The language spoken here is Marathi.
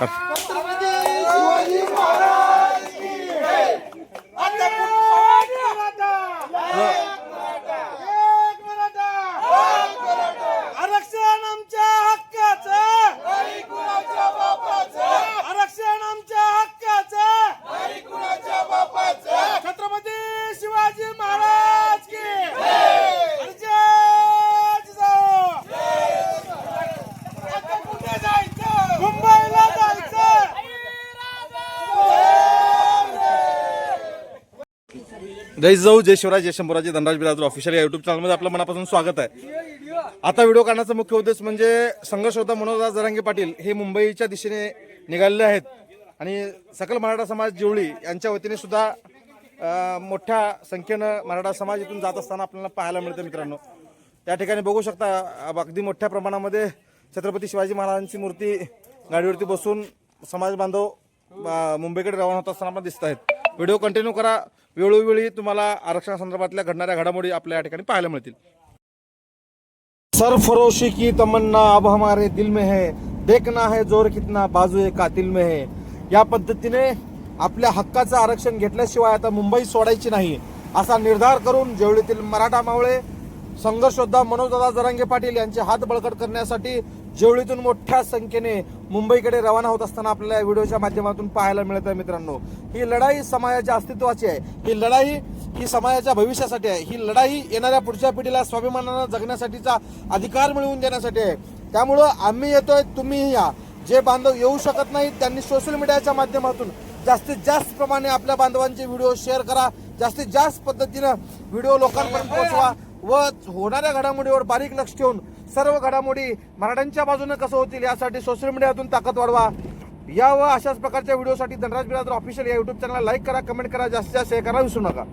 Hasta जय जाऊ जय शिवराज जय शंभराजी धनराज बिराजर ऑफिशियल या युट्यूब चॅनलमध्ये आपलं मनापासून स्वागत आहे. आता व्हिडिओ काढण्याचा मुख्य उद्देश म्हणजे संघर्ष होता मनोजदास जरांगे पाटील हे मुंबईच्या दिशेने निघालेले आहेत. आणि सकल मराठा समाज जिवळी यांच्या वतीने सुद्धा मोठ्या संख्येनं मराठा समाज इथून जात असताना आपल्याला पाहायला मिळतं मित्रांनो. त्या ठिकाणी बघू शकता अगदी मोठ्या प्रमाणामध्ये छत्रपती शिवाजी महाराजांची मूर्ती गाडीवरती बसून समाज बांधव मुंबईकडे रवाना होत असताना दिसत आहेत. व्हिडिओ कंटिन्यू करा. वेळोवेळी तुम्हाला आरक्षणासंदर्भातल्या घडणाऱ्या घडामोडी आपल्या या ठिकाणी पाहायला मिळतील. सरफरोशी की तमन्ना अब हमारे दिल में है. देखना है जोर कितना बाजू कातिल में है. या पद्धतीने आपल्या हक्काचं आरक्षण घेतल्याशिवाय आता मुंबई सोडायची नाही असा निर्धार करून जेवढीतील मराठा मावळे संघर्षोद्धा मनोजदादा जरांगे पाटील यांचे हात बळकट करण्यासाठी जेवढीतून मोठ्या संख्येने मुंबईकडे रवाना होत असताना आपल्याला या व्हिडिओच्या माध्यमातून पाहायला मिळत आहे मित्रांनो. ही लढाई समाजाच्या अस्तित्वाची आहे. ही लढाई ही समाजाच्या भविष्यासाठी आहे. ही लढाई येणाऱ्या पुढच्या पिढीला स्वाभिमानानं जगण्यासाठीचा अधिकार मिळवून देण्यासाठी आहे. त्यामुळं आम्ही येतोय तुम्हीही या. जे बांधव येऊ शकत नाहीत त्यांनी सोशल मीडियाच्या माध्यमातून जास्तीत जास्त प्रमाणे आपल्या बांधवांचे व्हिडिओ शेअर करा. जास्तीत जास्त पद्धतीनं व्हिडिओ लोकांपर्यंत पोहोचवा. व होणाऱ्या घडामोडीवर बारीक लक्ष ठेवून सर्व घडामोडी मराठ्यांच्या बाजूने कसं होतील यासाठी सोशल मीडियातून ताकद वाढवा. या व अशाच प्रकारच्या व्हिडिओसाठी धनराज बिरादर ऑफिशियल या युट्यूब चॅनलला लाईक करा कमेंट करा जास्तीत जास्त शेअर करा विसरू नका.